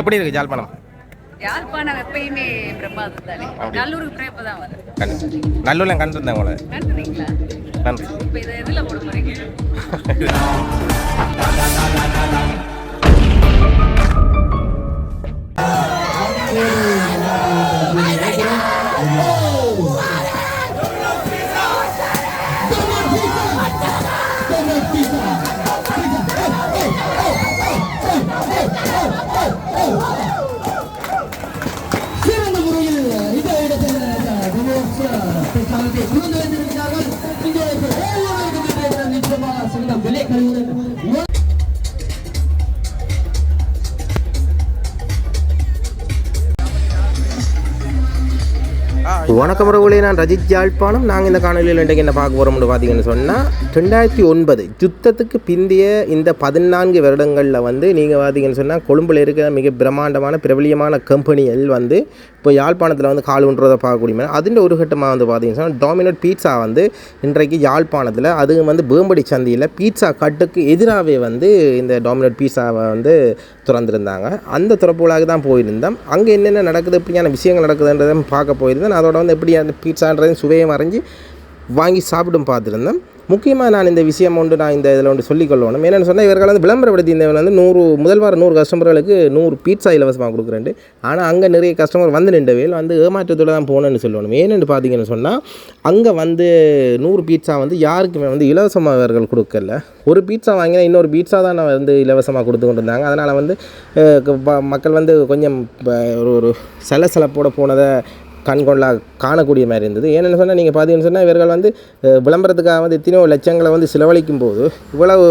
எப்படி இருக்கு ஜாழ்ப்பாணம் யாழ்ப்பாணம் எப்பயுமே பிரமாதம் தானே நல்லூருக்கு பிரேப்ப தான் வரும் கண்டு நல்லூர்ல கண்டிருந்தேன் உங்களை கண்டுறீங்களா நன்றி இப்போ இதை எதில் போட போறீங்க சிறந்த வணக்கம் உறவுகளே நான் ரஜித் யாழ்ப்பாணம் நாங்கள் இந்த காணொலியில் இன்றைக்கு என்ன பார்க்க போகிறோம்னு பார்த்தீங்கன்னு சொன்னால் ரெண்டாயிரத்தி ஒன்பது யுத்தத்துக்கு பிந்திய இந்த பதினான்கு வருடங்களில் வந்து நீங்கள் பார்த்தீங்கன்னு சொன்னால் கொழும்பில் இருக்கிற மிக பிரம்மாண்டமான பிரபலியமான கம்பெனிகள் வந்து இப்போ யாழ்ப்பாணத்தில் வந்து கால் ஒன்றதை பார்க்கக்கூடிய மாதிரி அதில் ஒரு கட்டமாக வந்து பார்த்தீங்கன்னு சொன்னால் டாமினோட் பீட்சா வந்து இன்றைக்கு யாழ்ப்பாணத்தில் அதுவும் வந்து பேம்படி சந்தையில் பீட்சா கட்டுக்கு எதிராகவே வந்து இந்த டாமினோட் பீட்சாவை வந்து திறந்திருந்தாங்க. அந்த திறப்புலாக தான் போயிருந்தோம். அங்கே என்னென்ன நடக்குது எப்படியான விஷயங்கள் நடக்குதுன்றதை பார்க்க போயிருந்தேன் அதோட வந்து எப்படி அந்த பீட்சான்றதையும் சுவையை மறைஞ்சு வாங்கி சாப்பிடும் பார்த்துருந்தேன் முக்கியமாக நான் இந்த விஷயம் ஒன்று நான் இந்த இதில் ஒன்று சொல்லிக்கொள்ளணும். என்னென்னு சொன்னால் இவர்கள் வந்து விளம்பரப்படுத்தி இந்த வந்து நூறு முதல் வாரம் நூறு கஸ்டமர்களுக்கு நூறு பீட்சா இலவசமாக கொடுக்குறேன் ஆனால் அங்கே நிறைய கஸ்டமர் வந்து நின்றவையில் வந்து ஏமாற்றத்தோடு தான் போகணுன்னு சொல்லணும். ஏன்னு பார்த்தீங்கன்னு சொன்னால் அங்கே வந்து நூறு பீட்சா வந்து யாருக்குமே வந்து இலவசமாக இவர்கள் கொடுக்கல. ஒரு பீட்சா வாங்கினா இன்னொரு பீட்சா தான் நான் வந்து இலவசமாக கொடுத்து கொண்டு இருந்தாங்க அதனால் வந்து மக்கள் வந்து கொஞ்சம் ஒரு ஒரு சலசலப்போட போனதை கண்கொள்ளா காணக்கூடிய மாதிரி இருந்தது. ஏன்னு சொன்னால் நீங்கள் பார்த்தீங்கன்னு சொன்னால் இவர்கள் வந்து விளம்பரத்துக்காக வந்து எத்தனையோ லட்சங்களை வந்து செலவழிக்கும் போது இவ்வளவு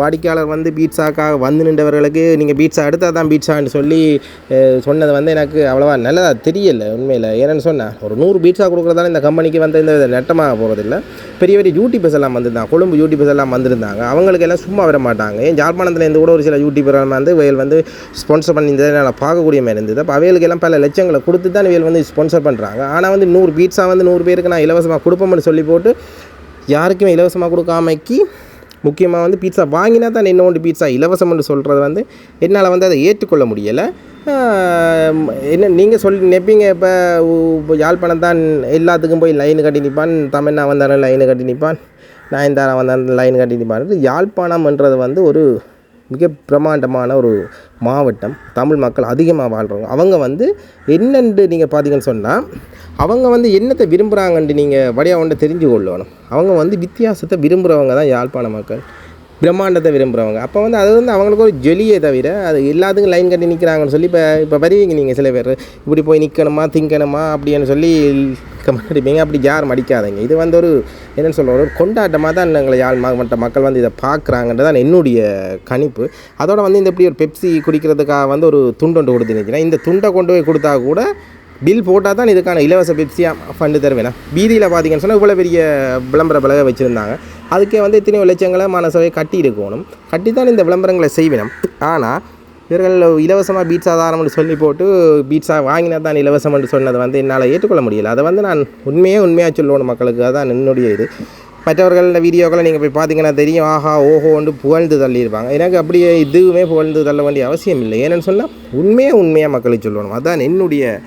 வாடிக்கையாளர் வந்து பீட்சாக்காக வந்து நின்றவர்களுக்கு நீங்கள் பீட்சா எடுத்தால் தான் பீட்சான்னு சொல்லி சொன்னது வந்து எனக்கு அவ்வளோவா நல்லதாக தெரியல உண்மையில். ஏன்னு சொன்னால் ஒரு நூறு பீட்சா கொடுக்குறதால இந்த கம்பெனிக்கு வந்து இந்த நட்டமாக போகிறதில்ல. பெரிய பெரிய யூடியூபர்ஸ் எல்லாம் வந்திருந்தாங்க. கொழும்பு யூடியூபர்ஸ் எல்லாம் வந்திருந்தாங்க. அவங்களுக்கு எல்லாம் சும்மா விட மாட்டாங்க. ஏன்? ஜாழ்ப்பாணத்தில் இருந்து கூட ஒரு சில யூடியூபர் வந்து இவைகள் வந்து ஸ்பான்சர் பண்ணி நான் பார்க்கக்கூடிய மாதிரி இருந்தது. அப்போ அவைகளுக்கு எல்லாம் பல லட்சங்களை கொடுத்து தான் இவைகள் வந்து ஸ்பான்சர் பண்ணுறாங்க. ஆனால் வந்து நூறு பீட்ஸா வந்து நூறு பேருக்கு நான் இலவசமாக கொடுப்போம்னு சொல்லி போட்டு யாருக்குமே இலவசமாக கொடுக்காமக்கி முக்கியமாக வந்து பீட்சா வாங்கினா தான் இன்னொன்று பீட்சா இலவசம்னு சொல்கிறது வந்து என்னால் வந்து அதை ஏற்றுக்கொள்ள முடியலை. என்ன நீங்கள் சொல்லி நினைப்பீங்க இப்போ யாழ்ப்பாணம் தான் எல்லாத்துக்கும் போய் லைன் கட்டி நிற்பான் தமிழ்னா வந்தாலும் லைன் கட்டி நிற்பான் நயன்தாரா வந்தாலும் லைன் கட்டி நிற்பான் யாழ்ப்பாணம்ன்றது வந்து ஒரு மிக பிரமாண்டமான ஒரு மாவட்டம். தமிழ் மக்கள் அதிகமாக வாழ்கிறவங்க அவங்க வந்து என்னென்று நீங்கள் பார்த்தீங்கன்னு சொன்னால் அவங்க வந்து என்னத்தை விரும்புகிறாங்கன்ட்டு நீங்கள் வழியாக ஒன்றை தெரிஞ்சு கொள்ளணும். அவங்க வந்து வித்தியாசத்தை விரும்புகிறவங்க தான் யாழ்ப்பாண மக்கள். பிரம்மாண்டத்தை விரும்புகிறவங்க அப்போ வந்து அது வந்து அவங்களுக்கு ஒரு ஜொலியே தவிர அது எல்லாத்துக்கும் லைன் கட்டி நிற்கிறாங்கன்னு சொல்லி இப்போ இப்போ வருவீங்க நீங்கள் சில பேர். இப்படி போய் நிற்கணுமா திங்கணுமா அப்படின்னு சொல்லி கமெண்ட் அடிப்பீங்க அப்படி யாரும் அடிக்காதீங்க இது வந்து ஒரு என்னென்னு சொல்கிறோம் ஒரு கொண்டாட்டமாக தான் எங்களை யாழ் மாவட்ட மக்கள் வந்து இதை பார்க்குறாங்கன்றது தான் என்னுடைய கணிப்பு. அதோட வந்து இந்த இப்படி ஒரு பெப்சி குடிக்கிறதுக்காக வந்து ஒரு துண்டு ஒன்று கொடுத்து இந்த துண்டை கொண்டு போய் கொடுத்தா கூட பில் போட்டால் தான் இதுக்கான இலவச பெப்சியாக ஃபண்டு தருவேனா. வீதியில் பார்த்தீங்கன்னு சொன்னால் இவ்வளோ பெரிய விளம்பர பலகை வச்சுருந்தாங்க. அதுக்கே வந்து எத்தனையோ லட்சங்களை மனசவை கட்டி இருக்கணும் கட்டி தான் இந்த விளம்பரங்களை செய்வேணும் ஆனால் இவர்கள் இலவசமாக பீட்ஸ் தாரம்னு சொல்லி போட்டு பீட்ஸாக வாங்கினா தான் இலவசம் என்று சொன்னதை வந்து என்னால் ஏற்றுக்கொள்ள முடியல. அதை வந்து நான் உண்மையே உண்மையாக சொல்லணும் மக்களுக்கு. அதான் என்னுடைய இது. மற்றவர்கள வீடியோக்களை நீங்கள் போய் பார்த்தீங்கன்னா தெரியும். ஆஹா ஓஹோன்னு புகழ்ந்து தள்ளியிருப்பாங்க. எனக்கு அப்படியே இதுவுமே புகழ்ந்து தள்ள வேண்டிய அவசியம் இல்லை. ஏன்னு சொன்னால் உண்மையே உண்மையாக மக்களுக்கு சொல்லணும். அதுதான் என்னுடைய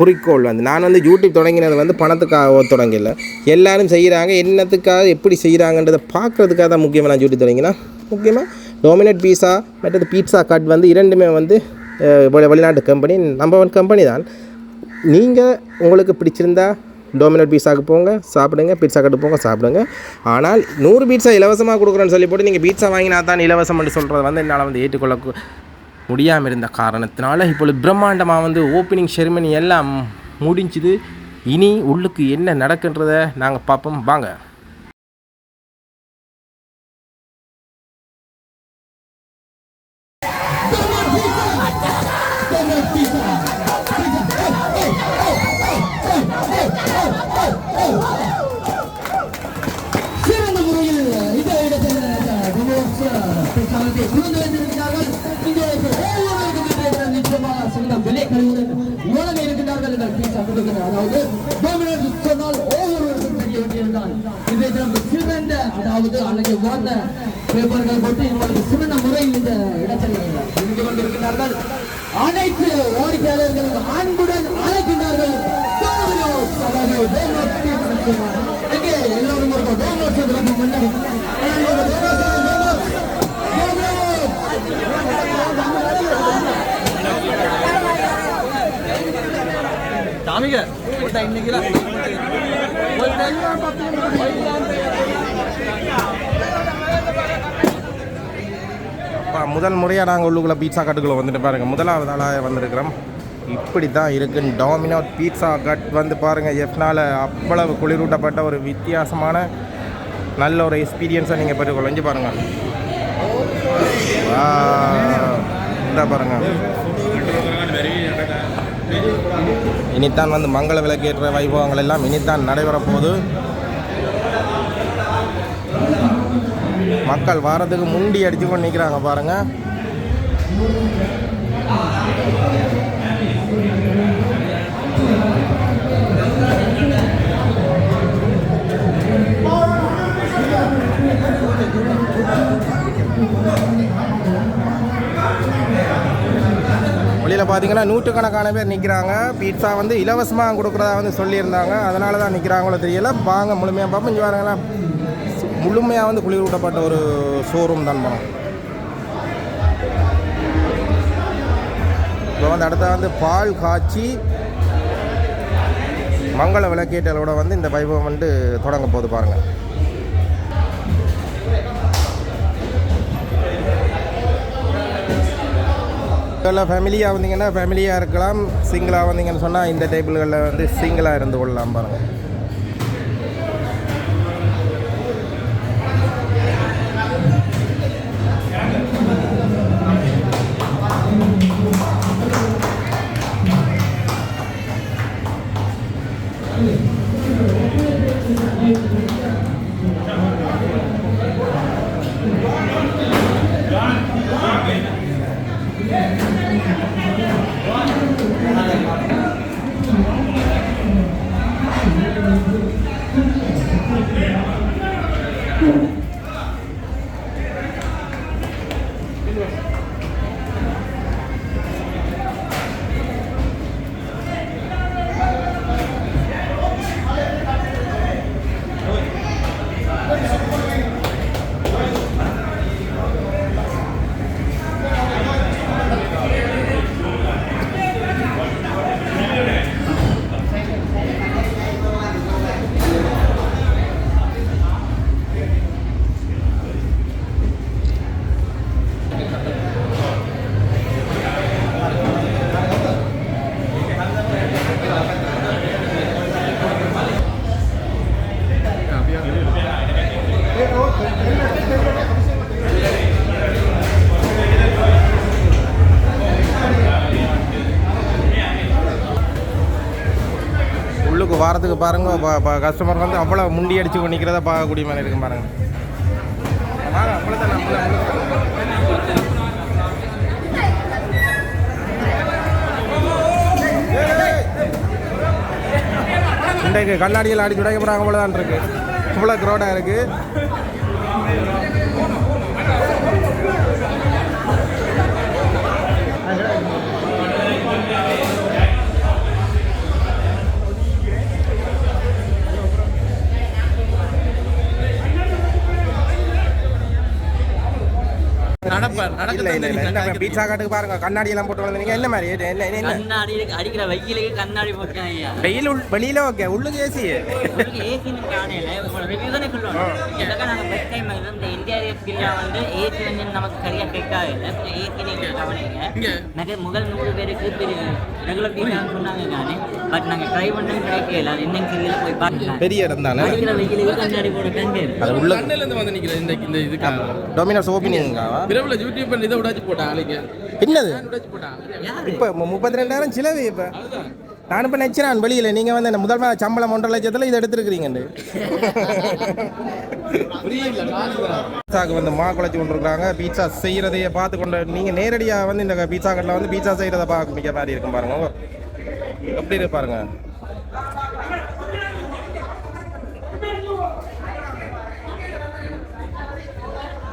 குறிக்கோள் வந்து. நான் வந்து யூடியூப் தொடங்கினது வந்து பணத்துக்காக தொடங்கல. எல்லோரும் செய்கிறாங்க என்னத்துக்காக எப்படி செய்கிறாங்கன்றதை பார்க்குறதுக்காக தான் முக்கியமாக நான் யூடியூப் தொடங்கினா. முக்கியமாக டோமினேட் பீஸா மற்றது பீட்சா கட் வந்து இரண்டுமே வந்து வெளிநாட்டு கம்பெனி நம்பர் ஒன் கம்பெனி தான். நீங்கள் உங்களுக்கு பிடிச்சிருந்தா டோமினோட் பீட்சாக்கு போங்க சாப்பிடுங்க பீட்சா கட்டு போங்க சாப்பிடுங்க. ஆனால் நூறு பீட்சா இலவசமாக கொடுக்குறேன்னு சொல்லி போட்டு நீங்கள் பீட்சா வாங்கினா தான் இலவசம் என்று சொல்கிறது வந்து என்னால் வந்து ஏற்றுக்கொள்ள முடியாமல் இருந்த காரணத்தினால இப்பொழுது பிரம்மாண்டமாக வந்து ஓப்பனிங் செரிமனி எல்லாம் முடிஞ்சுது. இனி உள்ளுக்கு என்ன நடக்குன்றதை நாங்கள் பார்ப்போம். வாங்க. பிரச்சாரத்தை புரிந்து வைத்திருக்கிறார்கள். இங்கே ஒவ்வொருவருக்கும் நிச்சயமாக சிறந்த விலை கழிவுடன் மூலம் இருக்கின்றார்கள் என்ற பீசா கொடுக்கிறார் அதாவது டோமினேட் சொன்னால் ஒவ்வொருவருக்கும் தெரிய வேண்டியிருந்தால் இதை நம்ம சிறந்த அதாவது அன்னைக்கு வாழ்ந்த பேப்பர்கள் போட்டு இவங்களுக்கு சிறந்த முறையில் இந்த இடத்தில் இருந்து கொண்டிருக்கிறார்கள் அனைத்து வாடிக்கையாளர்களும் அன்புடன் அழைக்கின்றார்கள். எல்லோரும் ஒரு முன்னாடி. தாமிக இன்னைக்கு முதல் முறையாக நாங்கள் உள்ளுக்குள்ள பீட்சா கட்டுக்குள்ளே வந்துட்டு பாருங்கள் முதலாவது ஆளாக வந்திருக்கிறோம். இப்படி தான் இருக்குன்னு டாமினோ பீட்சா கட் வந்து பாருங்கள் எஃப்னால் அவ்வளவு குளிரூட்டப்பட்ட ஒரு வித்தியாசமான நல்ல ஒரு எக்ஸ்பீரியன்ஸை நீங்கள் பெற்றுக்கொள்ள. இங்கே பாருங்கள் இந்த பாருங்கள் இனித்தான் வந்து மங்கள விளக்கேற்ற வைபவங்கள் எல்லாம் இனித்தான் நடைபெற போகுது மக்கள் வாரத்துக்கு முண்டி அடித்து கொண்டு நிற்கிறாங்க பாருங்க. பார்த்தீங்கன்னா நூற்றுக்கணக்கான பேர் நிற்கிறாங்க பீட்சா வந்து இலவசமாக கொடுக்குறதா வந்து சொல்லியிருந்தாங்க. அதனால தான் நிற்கிறாங்களோ தெரியல. வாங்க முழுமையாக பார்ப்போம். இங்கே பாருங்களேன். முழுமையாக வந்து குளிரூட்டப்பட்ட ஒரு ஷோரூம் தான் போனோம் இப்போ வந்து அடுத்த வந்து பால் காய்ச்சி மங்கள விளக்கேற்றலோட வந்து இந்த வைபவம் வந்து தொடங்க போகுது பாருங்கள் இதில் ஃபேமிலியாக வந்தீங்கன்னா ஃபேமிலியாக இருக்கலாம். சிங்கிளாக வந்தீங்கன்னு சொன்னால் இந்த டேபிள்களில் வந்து சிங்கிளாக இருந்து கொள்ளலாம் பாருங்கள் வாரத்துக்கு பாருங்க கஸ்டமர் வந்து அவ்வளோ முண்டி அடிச்சு பண்ணிக்கிறத நிற்கிறத பார்க்கக்கூடிய மாதிரி இருக்கும் பாருங்க. இன்றைக்கு கண்ணாடியில் அடிச்சு உடைக்க போகிறாங்க போல தான் இருக்கு இவ்வளோ க்ரோடாக இருக்குது இல்ல இல்ல இல்ல. என்ன பீட்சா காட்டுக்கு பாருங்க. கண்ணாடி எல்லாம் போட்டு வந்தீங்க என்ன மாதிரி? என்ன என்ன- கண்ணாடி. அடிக்கிற வெயிலுக்கு கண்ணாடி போட்டேன் ஐயா வெயில் வெளியில ஓகே. உள்ளுக்கு ஏசி ஏசி காணையில ரிவ்யூ தானே சொல்லுவாங்க இதற்காக நாங்கள் பெஸ்ட் டைம் இந்த இன்டீரியர் ஸ்கில்லா வந்து ஏசி வந்து நமக்கு சரியா ஃபிட் ஆகல கொஞ்சம் ஏசி நீங்கள் கவனிங்க. நிறைய முதல் நூறு பேருக்கு ரெகுலர் பீஸான்னு சொன்னாங்க நானே. பட் நாங்கள் ட்ரை பண்ணி கிடைக்கல. அது என்ன கிரியில் போய் பார்க்கலாம் பெரிய இடம் தானே? அடிக்கிற வெயிலுக்கு கண்ணாடி போட்டு அது உள்ள இருந்து வந்து நிக்கிறேன் இந்த இந்த இதுக்காக டொமினோஸ் ஓப்பனிங்காவா பிரபல யூடியூப் இதை உடைச்சு போட்டான் ஆளுக்கு என்னது? இப்போ முப்பத்தி ரெண்டாயிரம் சிலவு இப்போ. நான் இப்போ நினச்சினான் வெளியில். நீங்கள் வந்து இந்த முதல் சம்பளம் ஒன்றரை லட்சத்தில் இதை எடுத்துருக்கிறீங்கன்னு. பீட்சாக்கு வந்து மா குழச்சி கொண்டிருக்காங்க பீட்சா செய்கிறதையே பார்த்து கொண்டு நீங்கள் நேரடியாக வந்து இந்த பீட்சா கட்டில் வந்து பீட்சா செய்கிறத பார்க்க மிக்க மாதிரி இருக்கும் பாருங்க. எப்படி இருக்கு பாருங்க.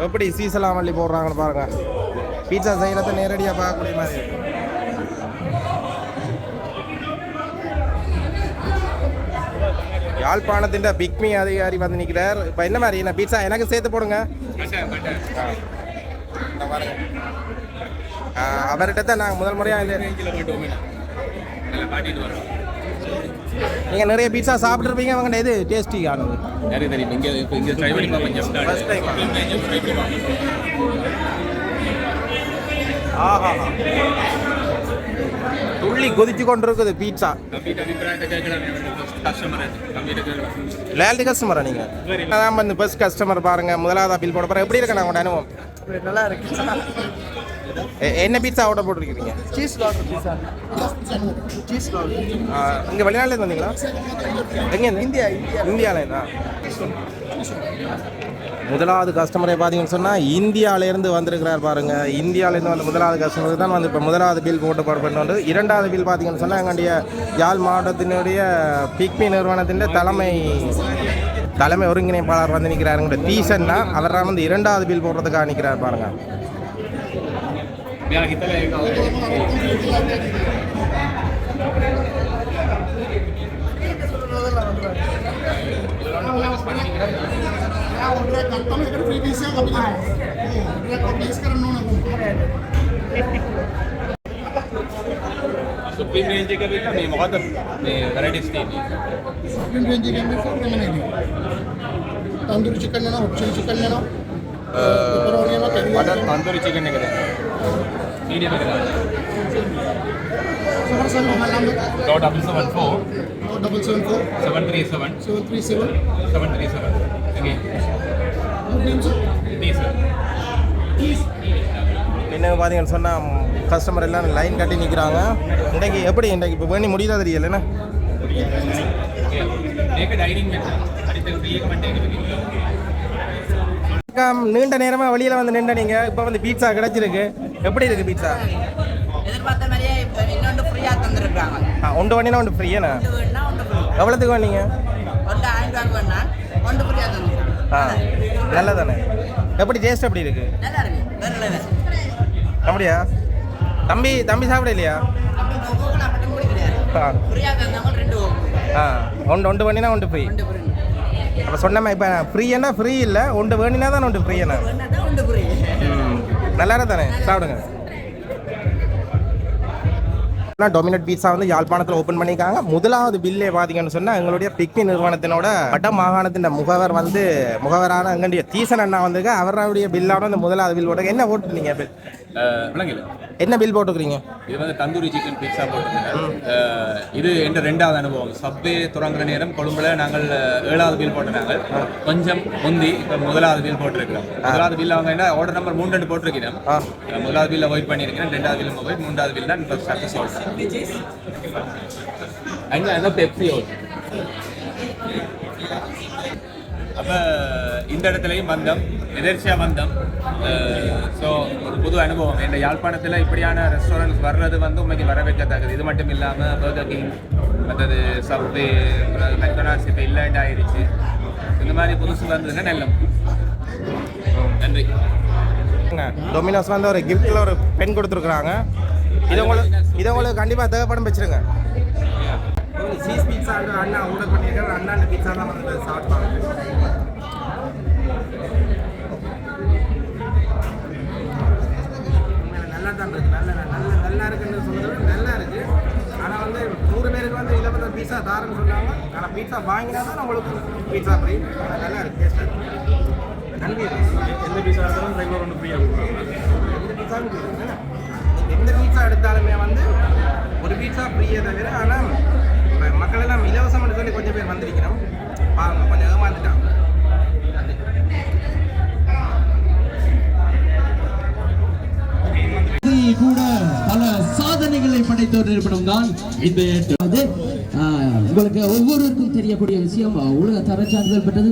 எப்படி சீசலாம் வள்ளி போடுறாங்கன்னு பாருங்க. பீட்சா செய்கிறத நேரடியாக பார்க்கக்கூடிய மாதிரி இருக்கும் யாழ்ப்பாணத்தின் பிக்மி அதிகாரி வந்து நிற்கிறார் இப்போ என்ன மாதிரி? என்ன பீட்சா எனக்கு சேர்த்து போடுங்க. அவர்கிட்ட தான் நாங்கள் முதல் முறையாக நீங்கள் நிறைய பீட்சா சாப்பிட்ருப்பீங்க அவங்க இது டேஸ்டி ஆனது? நிறைய தெரியும் இங்கே இப்போ இங்கே ட்ரை பண்ணி ஆஹா. துள்ளி கொதிச்சு கொண்டிருக்குது பீட்சா கேட்கலாம் கஸ்டமர். நீங்க? நான் வந்து ஃபர்ஸ்ட் கஸ்டமர் பாருங்க. முதலாவது பில் போட போறேன். எப்படி இருக்கு உங்களோட அனுபவம்? நல்லா இருக்கு. என்ன பீட்சா ஆர்டர் போட்டிருக்கீங்க? சீஸ் லாட்டர் பீஸா சீஸ் லாட்டர் இங்கே வெளிநாட்டுல இருந்து வந்தீங்களா? எங்க இந்தியா இந்தியாவில் இருந்தா முதலாவது கஸ்டமரை பார்த்தீங்கன்னு சொன்னால் இந்தியாவிலேருந்து வந்திருக்கிறார் பாருங்க. இந்தியாவிலேருந்து வந்து முதலாவது கஸ்டமருக்கு தான் வந்து இப்போ முதலாவது பில் போட்டு போட வந்து இரண்டாவது பில் பார்த்தீங்கன்னு சொன்னால் எங்களுடைய யாழ் மாவட்டத்தினுடைய பிக்மி நிறுவனத்தின் தலைமை தலைமை ஒருங்கிணைப்பாளர் வந்து நிற்கிறாருங்கிற டீசன்னா அவர் தான் வந்து இரண்டாவது பில் போடுறதுக்காக நிற்கிறார் सुप्रीम रेंज के भी नहीं मुकदम वैरायटीज नहीं सुप्रीम रेंज के भी फोर में नहीं तंदूरी चिकन लेना चिली चिकन लेना मटन तंदूरी चिकन नहीं करें मीडियम में सर सर हमारा dot double seven four double seven four seven three seven seven three seven seven three seven என்ன பார்த்தீங்கன்னு சொன்னால் கஸ்டமர் எல்லாம் லைன் கட்டி நிற்கிறாங்க இன்றைக்கு எப்படி இன்றைக்கு இப்போ பண்ணி முடியுதா தெரியல நீண்ட நேரமாக வெளியில் வந்து நின்று நீங்கள் இப்போ வந்து பீட்சா கிடச்சிருக்கு. எப்படி இருக்குது பீட்சா எதிர்பார்த்த மாதிரியே இன்னொன்று ஃப்ரீயாக தந்துருக்காங்க. ஆ ஒன்று வேணும்னா ஒன்று ஃப்ரீயாண்ணா எவ்வளோத்துக்கு வேணுங்க ஒன்று ஆயிரம் ரூபாய்க்கு வேணா ஆ நல்லதானே? எப்படி டேஸ்ட் எப்படி இருக்கு? நல்லா அப்படியா? தம்பி தம்பி சாப்பிட இல்லையா? ஆ. ஒன்று ஒன்று வண்டினா ஒன்று ஃப்ரீ அப்போ சொன்னமே இப்போ ஃப்ரீன்னா ஃப்ரீ இல்லை ஒன்று வேணினா தான் ஒன்று தான் ஃப்ரீ ம் நல்லா தானே சாப்பிடுங்க. டொமினட் பீட்சா வந்து யாழ்ப்பாணத்தில் ஓப்பன் பண்ணியிருக்காங்க முதலாவது பில்லே பார்த்தீங்கன்னு சொன்னால் எங்களுடைய பிக்மி நிறுவனத்தினோட வட மாகாணத்தின் முகவர் வந்து முகவரான எங்களுடைய தீசன் அண்ணா வந்துங்க அவருடைய பில்லான அந்த முதலாவது பில் போட்டு என்ன போட்டுருந்தீங்க பில் என்ன பில் போட்டுக்கிறீங்க இது வந்து தந்தூரி சிக்கன் பீட்சா போட்டிருந்தேன் இது என்ற ரெண்டாவது அனுபவம். சப்வே தொடங்குற நேரம் கொழும்புல நாங்கள் ஏழாவது பில் போட்டிருந்தாங்க. கொஞ்சம் முந்தி இப்போ முதலாவது பில் போட்டிருக்கிறோம். முதலாவது பில் அவங்க என்ன ஆர்டர் நம்பர் மூணு ரெண்டு போட்டிருக்கிறேன் முதலாவது பில் அவாய்ட் பண்ணியிருக்கிறேன். ரெண்டாவது பில் அவாய்ட் மூன்றாவது பில் தான் இப்போ சக்ஸஸ் அங்கே அதான் பெப்சி அப்போ இந்த இடத்துலையும் வந்தோம் எதிர்ச்சியாக வந்தோம் ஸோ ஒரு புது அனுபவம் இந்த யாழ்ப்பாணத்தில் இப்படியான ரெஸ்டாரண்ட்ஸ் வர்றது வந்து உண்மைக்கு வர வைக்கத்தக்கது இது மட்டும் இல்லாமல் பர்கர் கிங் மற்றது சப்வே மெக்டொனால்ட்ஸ் இப்போ இல்லைண்ட் ஆயிடுச்சு இந்த மாதிரி புதுசு வந்ததுன்னா நல்லம் நன்றி டொமினோஸ் வந்து ஒரு கிஃப்ட்டில் ஒரு பென் கொடுத்துருக்குறாங்க இது உங்களுக்கு இது உங்களுக்கு கண்டிப்பாக தேவைப்படும் வச்சிருங்க. சீஸ் பீட்சா அண்ணா ஆர்டர் பண்ணியிருக்காரு அண்ணா அந்த பீட்சா தான் வந்து சாப்பிட்டாங்க நல்லா தான் இருக்கு நல்ல நல்ல நல்லா இருக்குன்னு சொல்றது நல்லா இருக்கு ஆனால் வந்து நூறு பேருக்கு வந்து இலவச பீட்சா தாரன்னு சொன்னாங்க ஆனால் பீட்சா வாங்கினா தான் உங்களுக்கு பீட்சா ஃப்ரீ நல்லா இருக்கு டேஸ்ட்டாக நன்றி எந்த பீட்சா இருந்தாலும் ரெகுலர் ஒன்று ஃப்ரீயாக எந்த பீட்சாவும் பீட்ஸா எடுத்தாலுமே வந்து ஒரு பீட்ஸா ஃப்ரீயே தவிர ஆனால் இப்போ மக்கள் எல்லாம் இலவசம்னு சொல்லி கொஞ்சம் பேர் வந்திருக்கிறோம். பாருங்க கொஞ்சம் ஏமாந்துட்டாங்க. கூட பல சாதனைகளை படைத்த ஒரு நிறுவனம் தான் இந்த ஆஹ், உங்களுக்கு ஒவ்வொருவருக்கும் தெரியக்கூடிய விஷயம் உலக தரச்சான்றிதழ் பெற்றது.